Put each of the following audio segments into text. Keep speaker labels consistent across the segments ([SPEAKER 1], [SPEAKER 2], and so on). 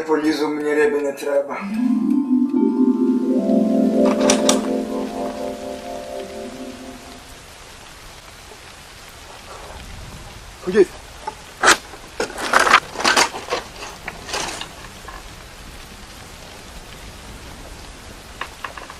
[SPEAKER 1] залізу мені риби не треба. Ходіть.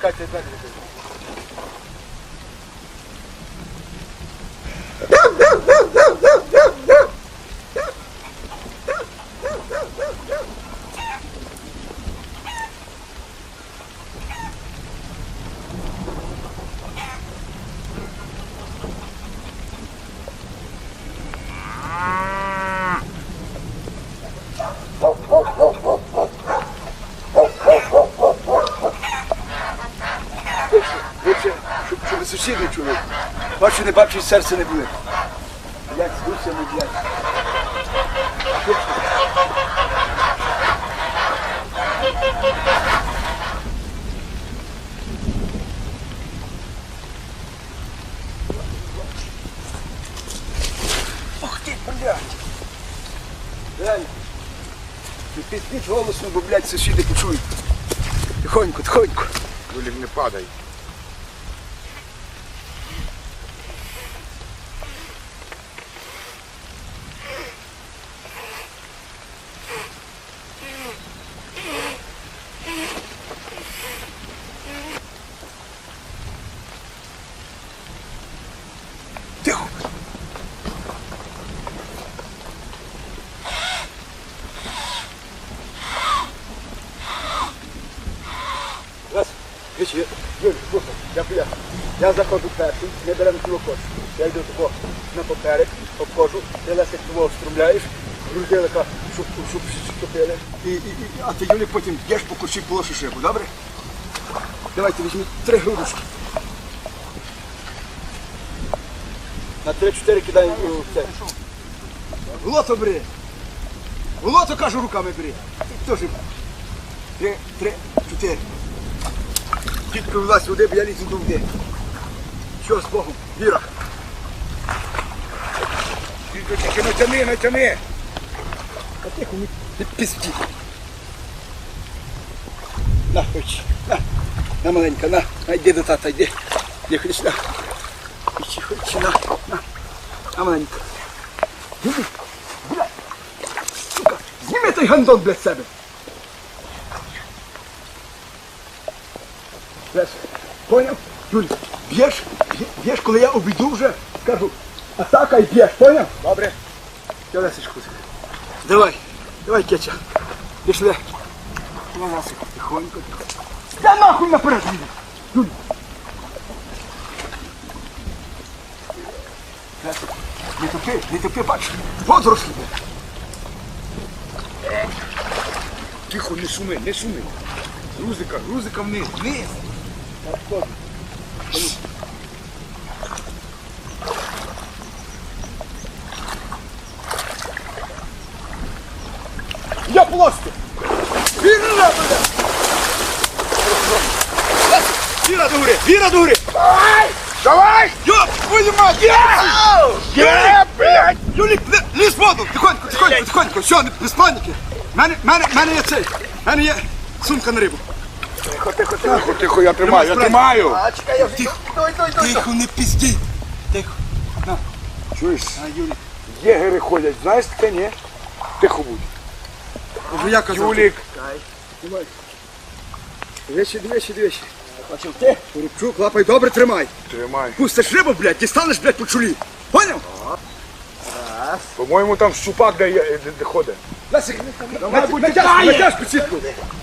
[SPEAKER 1] Катя, далі. Сусіди чули. Бачу, не бачу, серце не буде. Блять, згуся не блять. Ох ти, блядь. Реально. Не пізніть голосно, бо, блядь, сусіди почують. Тихонько, тихонько.
[SPEAKER 2] Юлік, не падай.
[SPEAKER 1] Тихо. Слухай, я поясню. Я заходжу перший, не беремо кілокос. Я йду тако на поперек, обходжу, ти лесик того струмляєш, грудилика, щоб, щоб, топили. І, і, і, а ти, Юлі, потім б'єш по курчі полошиш рибу, добре? Давайте візьміть три грудочки. На 3-4 кидаємо у це. Лото бери. Лото, кажу, руками бери. І теж. Три, три, чотири. Тітко влазь води, бо я лізу до води. Що з Богом? Віра.
[SPEAKER 2] Тільки тільки натяни, натяни.
[SPEAKER 1] А тихо, не пізді. На, хоч, на, на маленька, на, на, йди до тата, йди. Йди, хоч, на. Іди, хоч, на, на, на маленька. Іди, блядь, сука, зніми той гандон, блядь, з себе. Блядь, поняв? Юль, б'єш, б'є- б'єш, коли я обійду вже, скажу, атака і б'єш, поняв?
[SPEAKER 2] Добре.
[SPEAKER 1] Я Лесечку. Давай, давай, Кетя. Пішли. На Лесику, тихонько. Да нахуй наперед їде. Юль. Лесик, не тупи, не тупи, бач. Водорослі.
[SPEAKER 2] Тихо, не шуми, не шуми. Грузика, грузика вниз, вниз.
[SPEAKER 1] Я плоско. Віра, бля. Віра гори, віра.
[SPEAKER 2] Давай!
[SPEAKER 1] Йоп, твою мать! Є!
[SPEAKER 2] Блядь!
[SPEAKER 1] Юлік, не- в воду! Тихонько, тихонько, тихонько, все, без паніки. Мене, мене, мене є цей, мене є сумка на рибу. Тихо, тихо,
[SPEAKER 2] Тихо, тихо, тихо, я тримаю, я тримаю.
[SPEAKER 1] Тихо, тихо, не пізді. Тихо. На,
[SPEAKER 2] Чуєш,
[SPEAKER 1] а, Юлік.
[SPEAKER 2] єгери ходять, знаєш таке, ні? Тихо будь.
[SPEAKER 1] Я.
[SPEAKER 2] Юлік,
[SPEAKER 1] Тримай. Двічі, двічі, двічі. Бачив ти? Рубчук, лапай добре тримай.
[SPEAKER 2] тримай.
[SPEAKER 1] Пустиш рибу, блядь, дістанеш, блядь, по чолі. Поняв?
[SPEAKER 2] По-моєму, там щупак де, є- де, де ходить.
[SPEAKER 1] Лесик, давай, натяж, натяж печітку.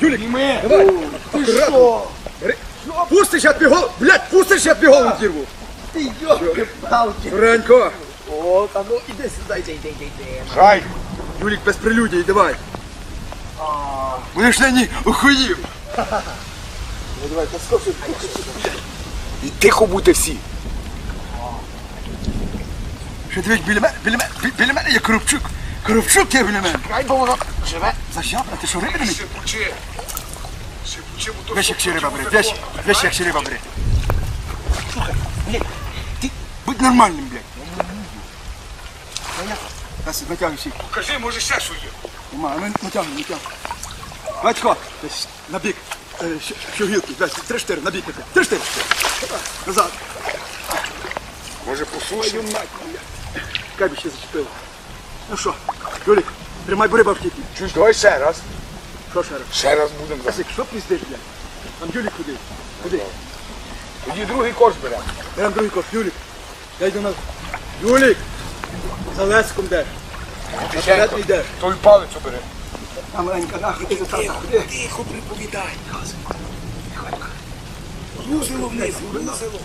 [SPEAKER 1] Юлік, давай. Ти що? Пустиш, я тобі голову, блядь, пустиш, я тобі голову дірву.
[SPEAKER 3] Ти йолки-палки.
[SPEAKER 1] Ренько,
[SPEAKER 3] О, та ну іди сюди, йди, йди, йди, йди.
[SPEAKER 2] Хай.
[SPEAKER 1] Юлік без прелюдій, давай. Будеш на ній охуїв.
[SPEAKER 2] І тихо будьте всі.
[SPEAKER 1] Що дивись, біля мене, біля мене, бі- біля мене є Коробчук. Коробчук є біля мене.
[SPEAKER 3] Хай бо воно живе.
[SPEAKER 1] Зажапна, ти що риби не мій?
[SPEAKER 2] Шипучи. Шипучи, бо то
[SPEAKER 1] Весь як ще риба бере, весь, весь як ще риба бере. Слухай, блядь, ти будь нормальним, блядь. Нас натягуй всіх.
[SPEAKER 2] Покажи, може ще що є.
[SPEAKER 1] Нема, ми натягуй, натягуй. Батько, десь на бік. Е, що- гілки, десь три-чотири, на бік. Три-чотири. Назад.
[SPEAKER 2] Може?
[SPEAKER 1] Твою мать моя. Хай би ще зачепило. Ну що, Юлік, тримай бери бавтіки.
[SPEAKER 2] Чуєш, давай ще раз.
[SPEAKER 1] Що ще раз?
[SPEAKER 2] Ще раз будемо.
[SPEAKER 1] Лесик, що піздиш, блядь? Там Юлік куди? Куди?
[SPEAKER 2] Тоді другий корж беремо.
[SPEAKER 1] Берем другий коп, Юлік. Я йду на... Юлік! За Лесиком йдеш. Наперед не йдеш.
[SPEAKER 2] Той палець обери.
[SPEAKER 1] А маленька, нахуй, ти нахуй.
[SPEAKER 2] Тихо приповідай. Грузило вниз, грузило.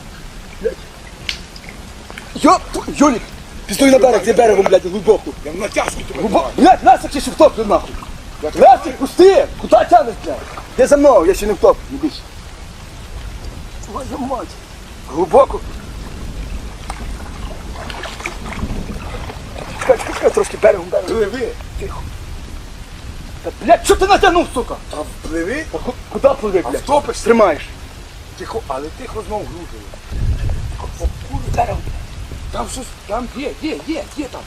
[SPEAKER 1] Йоп, Юлік! Піздуй на берег, де берегом, блядь, глибоко.
[SPEAKER 2] Я в натяжку тебе
[SPEAKER 1] Глибоко. Блядь, Лесик ще ще втоплю, нахуй. Лесик, пусти! Куди тянеш, блядь? Ти за мною, я ще не втоплю, не більше. Твою мать. Глибоко. Чекай, чекай, чекай, трошки берегом, берегом.
[SPEAKER 2] Пливи.
[SPEAKER 1] Тихо. Та, блядь, що ти натягнув, сука?
[SPEAKER 2] А впливи,
[SPEAKER 1] Та ху- Куди пливи,
[SPEAKER 2] а
[SPEAKER 1] блядь?
[SPEAKER 2] втопишся.
[SPEAKER 1] Тримаєш.
[SPEAKER 2] Тихо, але тихо знов грузило.
[SPEAKER 1] Берегом.
[SPEAKER 2] Там щось, там є, є, є, є там.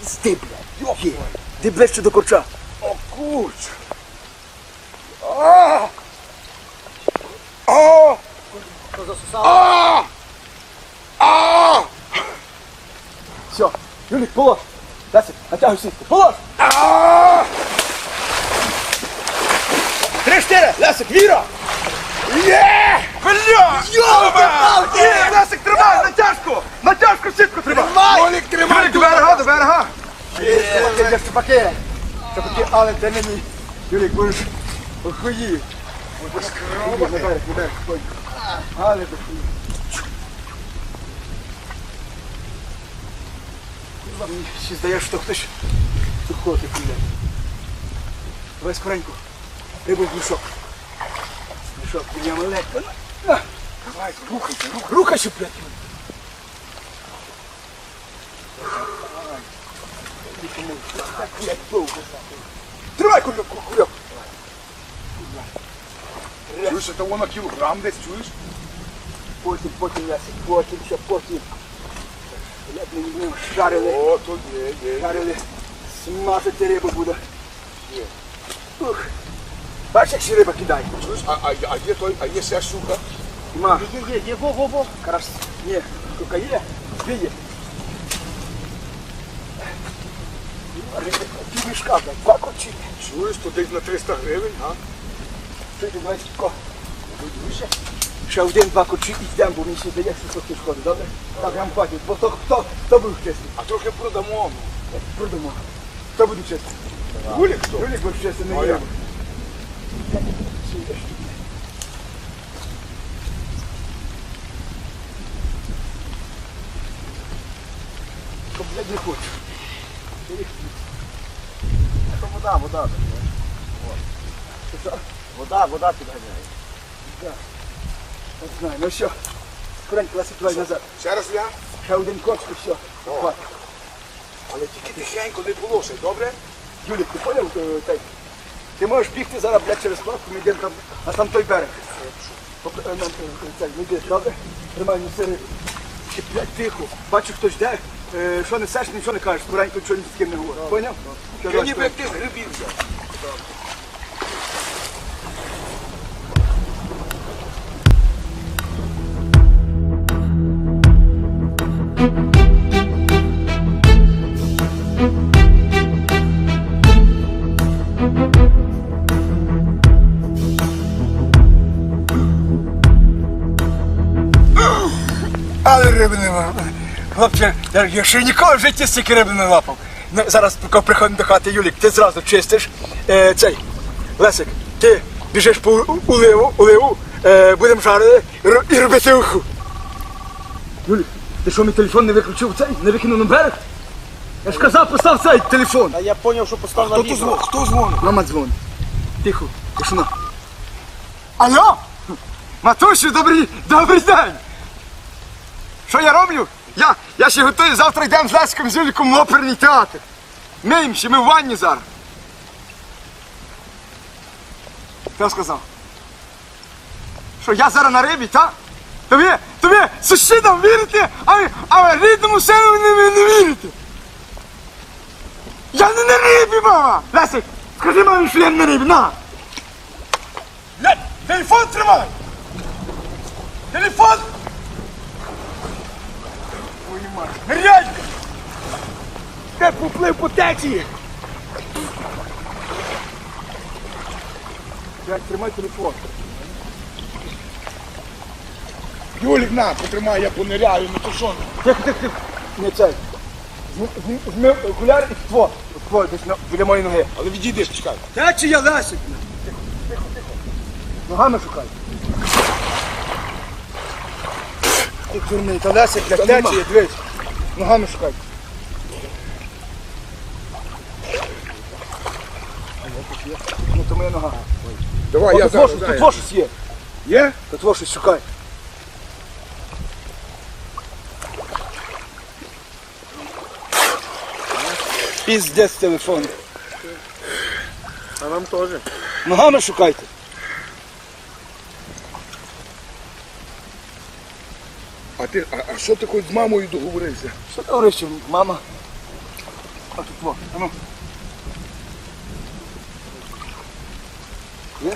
[SPEAKER 1] Пізди, блядь. Йоп. Є. Ти ближче до корча.
[SPEAKER 2] О, курч. А! А! А! А!
[SPEAKER 1] Все. Юлік, полож. Лесик, натягуй сітку. Полож.
[SPEAKER 2] А!
[SPEAKER 1] Три-чотири. Лесик, віра.
[SPEAKER 2] Є! Бля!
[SPEAKER 1] Йолки-палки! Є, Лесик, тримай, натяжку. Натяжку сітку тримай.
[SPEAKER 2] Молік, тримай!
[SPEAKER 1] Юлік, берега, до берега. Для чупаки. Чупаки, але ти мені. Юлік, будеш охуїв. На берег, на берег, стой. Але ти. Курва, Мені ще здається, що хтось тут ходить, блядь. Давай скоренько. Рибу в мішок. Мішок, я маленько. На.
[SPEAKER 2] Давай, рухайся, рухайся.
[SPEAKER 1] Рухайся, блядь. Тримай кульок, кульок.
[SPEAKER 2] Чуєш, це воно кілограм десь, чуєш?
[SPEAKER 1] Потім, потім, Ясик, потім, ще потім. Блядь, мені не шарили,
[SPEAKER 2] О, то є, є, є.
[SPEAKER 1] шарили. Смажити рибу буде. Бачиш, як риба кидає.
[SPEAKER 2] А, а, а є той, а є ще щука?
[SPEAKER 1] Ма,
[SPEAKER 3] Є, є, є, во, во, во.
[SPEAKER 1] карась. Ні, штука є, дві є. Ті мішка, блядь, два корчі.
[SPEAKER 2] Чуєш, то десь на 300 гривень, а?
[SPEAKER 1] Ти думаєш, тако. Ще один-два корчі і йдемо, бо мені ще що ти шкоди, добре? Так, я вам хватить, бо то хто, хто був чесний?
[SPEAKER 2] А трохи продамо.
[SPEAKER 1] Продамо. Хто буде чесний?
[SPEAKER 2] Гулік хто?
[SPEAKER 1] Юлік був чесний, не
[SPEAKER 2] я?
[SPEAKER 1] Я. Що, блядь,
[SPEAKER 3] вода, вода. Вода, вода підганяє.
[SPEAKER 1] Знаю, ну все. Скоренько, Ласик, давай назад.
[SPEAKER 2] Ще раз я?
[SPEAKER 1] Ще один коч і все.
[SPEAKER 2] Але тільки тихенько не полошай, добре?
[SPEAKER 1] Юлік, ти поняв, е, той? Ти можеш бігти зараз, блядь, через платку, ми йдемо там, на там той берег. Ми йдемо, на, е, Цей, не йди, добре? Тримай сири. Блядь, тихо. Бачу, хтось йде. Е, Що несеш, нічого не кажеш, скоренько нічого ні з ким не говориш. Поняв?
[SPEAKER 2] Я ніби як ти з грибів
[SPEAKER 1] риби не лапав. Хлопче, я, ще ніколи в житті стільки риби не лапав. Ну, зараз, поки приходимо до хати, Юлік, ти зразу чистиш. Е, цей, Лесик, ти біжиш по уливу, уливу, е, будемо жарити і, робити уху. Юлік, ти що, мій телефон не виключив цей? Не викинув на берег? Я ж казав, постав цей телефон.
[SPEAKER 3] А я зрозумів, що постав на
[SPEAKER 2] Хто
[SPEAKER 3] відео.
[SPEAKER 2] дзвонить? Хто дзвонить?
[SPEAKER 1] Мама дзвонить. Тихо, тишина. Алло? Матусю, добрий, добрий день. Що я роблю? Я, я ще готую, завтра йдемо з Леськом з Юліком в оперний театр. Миємося, ми в ванні зараз. Хто сказав? Що я зараз на рибі, так? То ви, то ви сусідам вірите, а а рідному сину не, не, не вірите. Я не на рибі, мама! Лесик, скажи мамі, що я на рибі, на!
[SPEAKER 2] Телефон тримай! Телефон! Мать! Ныряй! Де поплив по течії?
[SPEAKER 1] Як тримай телефон.
[SPEAKER 2] Юлік, на, потримай, я пониряю, ну то що?
[SPEAKER 1] Тихо, тихо, тихо. Не цей. Зм- зм- Зми окуляр і тво. Тво, десь на- біля моєї ноги.
[SPEAKER 2] Але відійди, чекай.
[SPEAKER 1] Та чи я Лесик? Ногами шукай. Ти дурний, та Лесик для
[SPEAKER 2] Та
[SPEAKER 1] дивись. Ногами шукай. Ну, то моя нога.
[SPEAKER 2] Давай, я зараз.
[SPEAKER 1] Тут во щось є.
[SPEAKER 2] Є?
[SPEAKER 1] Тут во щось шукай. Піздець телефон.
[SPEAKER 3] А нам теж.
[SPEAKER 1] Ногами шукайте.
[SPEAKER 2] А ти, а, а що ти хоч з мамою договорився?
[SPEAKER 1] Що ти говориш, що мама? А тут во, а ну. Є?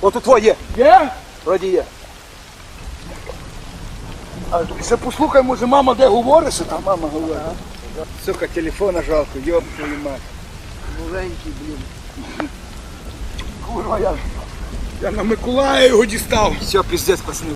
[SPEAKER 1] О, тут во є.
[SPEAKER 2] Є?
[SPEAKER 1] Вроді є.
[SPEAKER 2] А ще послухай, може мама де говорить, що там?
[SPEAKER 1] мама говорить. Сука, телефона жалко, йоп твою мать.
[SPEAKER 3] Новенький, блін.
[SPEAKER 1] Курва, я.
[SPEAKER 2] Я на Миколая його дістав.
[SPEAKER 1] Все, піздець, пацани.